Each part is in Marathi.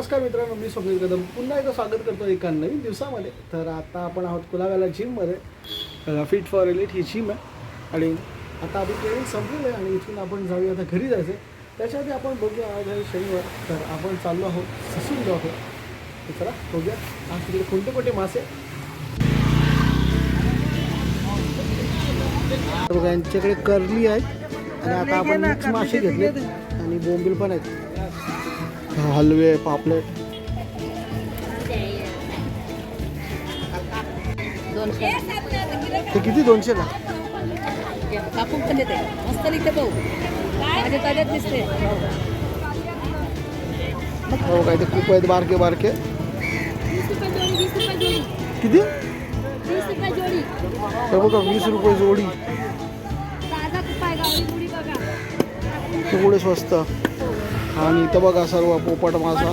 नमस्कार मित्रांनो मी स्वप्नील कदम. पुन्हा एकदा स्वागत करतो एका नवीन दिवसामध्ये. तर आता आपण आहोत कुलाव्याला जिममध्ये. फिट फॉर एलिट ही जिम आहे. आणि आता आपली ट्रेनिंग संपलेलं आहे आणि इथून आपण जाऊया. आता घरी जायचं आहे त्याच्याआधी आपण बघूया आज आहे शनिवार. तर आपण चाललो आहोत ससून आहोत तर चला बघूया. आज तिकडे कोणते कोणते मासे यांच्याकडे करली आहेत. आणि आता आपण मासे घेतले आणि बोंबील पण आहेत. हलवे पापलेट। ते किती? दोनशे का कापून पण देते. मस्त निघते भाऊ. माझे ताज्यात दिसते. हो काय ते खूप आहेत बारके बारके. किती? हे बघा वीस रुपये जोडी. तेवढे स्वस्त. आणि इथं बघा सर्व पोपट मासा.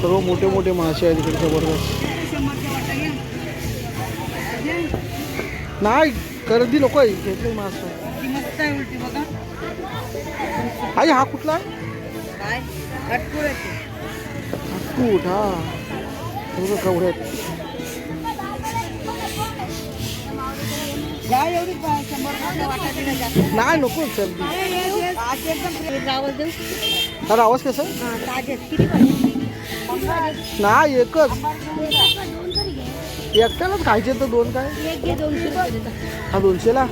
सर्व मोठे मोठे मासे आहेत इकडे जबरदस्त. नाही गर्दी लोक आहे. घेतले मासा. आई हा कुठला? आहे हा. हे नाही नको एकदम फ्रेश आवाज कसा? हा नाही एकच. एकट्यालाच खायचे तर दोन काय? हा दोनशेला?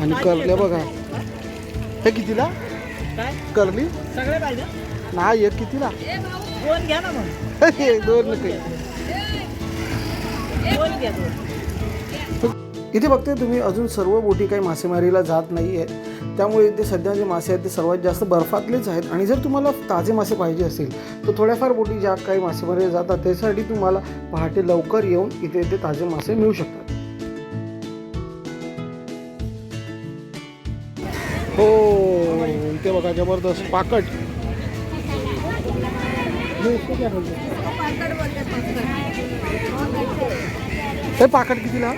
आणि करले बघा. हे कितीला? करली? नाही एक कितीला? दोन घ्या ना मग. दोन नका. दोन घ्या दोन इथे बघते तुम्ही अजून सर्व बोटी काही मासेमारीला जात नाही आहेत त्यामुळे इथे सध्या जे मासे आहेत ते सर्वात जास्त बर्फातलेच आहेत. आणि जर तुम्हाला ताजे मासे पाहिजे असतील तर थोड्याफार बोटी ज्या काही मासेमारीला जातात त्यासाठी तुम्हाला पहाटे लवकर येऊन इथे इथे ताजे मासे मिळू शकतात. हो इथे बघा जबरदस्त पाकट. हे हैं? हे पाकट कितीला?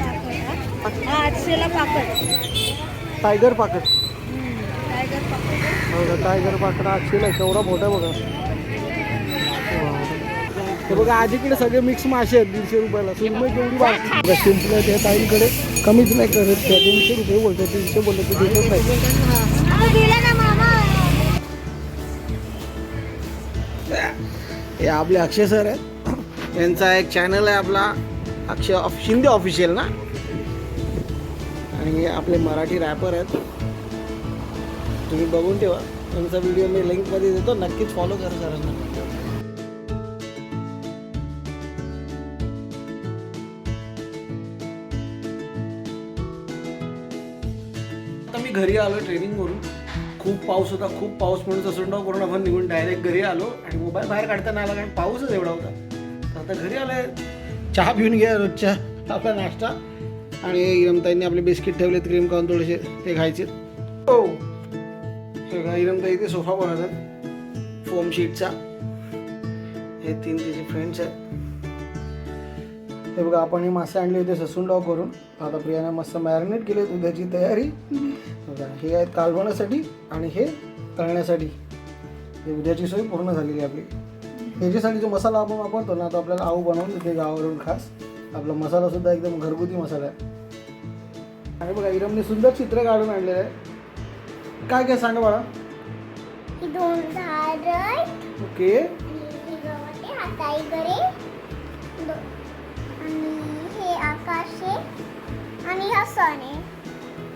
हा आठशेला टायगर पाकट टायगर पापड बघा टायगर पाकड आठशेला आहे. केवढा मोठा बघा. हे बघा आज इकडे सगळे मिक्स मासे आहेत दीडशे रुपयाला. सुरमई केवढी बघा शिंपलं त्या ताईंकडे. कमीच नाही करत. त्या दोनशे रुपये बोलतात. तीनशे बोलले ते देतच नाही. हे आपले अक्षय सर आहेत. यांचा एक चॅनल आहे आपला. अक्षय ऑफ शिंदे ऑफिशियल ना? आणि हे आपले मराठी रॅपर आहेत. तुम्ही बघून ठेवा. त्यांचा व्हिडिओ मी लिंकमध्ये देतो. नक्कीच फॉलो करा सरांना. आता मी घरी आलो ट्रेनिंगवरून खूप पाऊस होता खूप पाऊस म्हणून ससुंडाव करून आपण निघून डायरेक्ट घरी आलो आणि मोबाईल बाहेर काढताना आला कारण पाऊसच एवढा होता. तर आता घरी आलाय. चहा पिऊन घ्या रोजच्या आपला नाश्ता. आणि इरमताईंनी आपले बिस्किट ठेवलेत क्रीम खाऊन थोडेसे ते खायचे हो. हे बघा, इरमताई ते सोफा बनवतात फोम शीटचा हे तीन तिचे फ्रेंड्स आहेत. हे बघा आपण हे मासे आणले होते ससून डाव करून. आता प्रियाने मस्त मॅरिनेट केले उद्याची तयारी. बघा हे आहेत कालवण्यासाठी आणि हे तळण्यासाठी. हे उद्याची सोय पूर्ण झालेली आपली. ह्याच्यासाठी जो मसाला आपण वापरतो ना तो आपल्याला आऊ बनवून देते गावावरून खास. आपला मसाला सुद्धा एकदम घरगुती मसाला आहे. आणि बघा इरमने सुंदर चित्र काढून आणलेलं आहे. काय काय सांगा बाळा? ओके.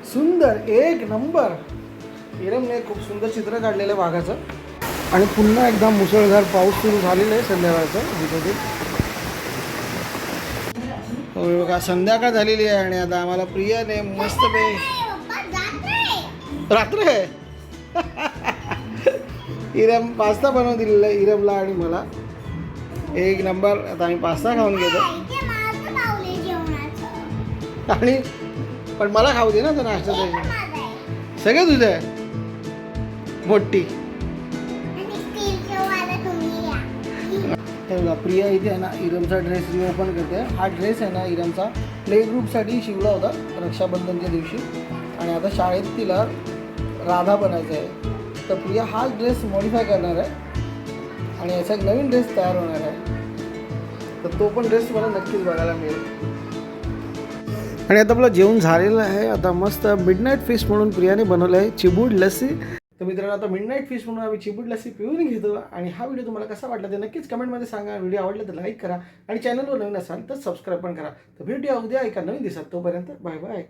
सुंदर एक नंबर. इरमने खूप सुंदर चित्र काढलेलं आहे वाघाचं आणि पुन्हा एकदा मुसळधार पाऊस सुरू झालेला आहे संध्याकाळचं हो बघा संध्याकाळ झालेली आहे आणि आता आम्हाला प्रियाने मस्त पे रात्र आहे. इरम पास्ता बनवून दिलेला आहे इरमला आणि मला. एक नंबर आता आम्ही पास्ता खाऊन घेतो. आणि पण मला खाऊ दे ना तो नाश्ता सगळं तुझं आहे? मोठी. बघा प्रिया इथे आहे ना इरमचा ड्रेस रिओपन करते. हा ड्रेस आहे ना इरमचा प्ले ग्रुपसाठी शिवला होता रक्षाबंधनच्या दिवशी. आणि आता शाळेत तिला राधा बनायचं आहे. तर प्रिया हाच ड्रेस मॉडिफाय करणार आहे. आणि याचा एक नवीन ड्रेस तयार होणार आहे. तर तो पण ड्रेस मला नक्कीच बघायला मिळेल. आणि आता आपलं जेवण झालेलं आहे. आता मस्त मिडनाईट फिश म्हणून प्रियाने बनवलं आहे चिबूड लस्सी. तर मित्रांनो आता मिडनाईट फिश म्हणून आम्ही चिबूड लसी पिऊन घेतो आणि हा व्हिडिओ तुम्हाला कसा वाटला ते नक्कीच कमेंटमध्ये सांगा. व्हिडिओ आवडला तर लाईक करा आणि चॅनलवर नवीन असाल तर सबस्क्राईब पण करा. तर व्हिडिओ उद्या एका नवीन दिसात तोपर्यंत बाय बाय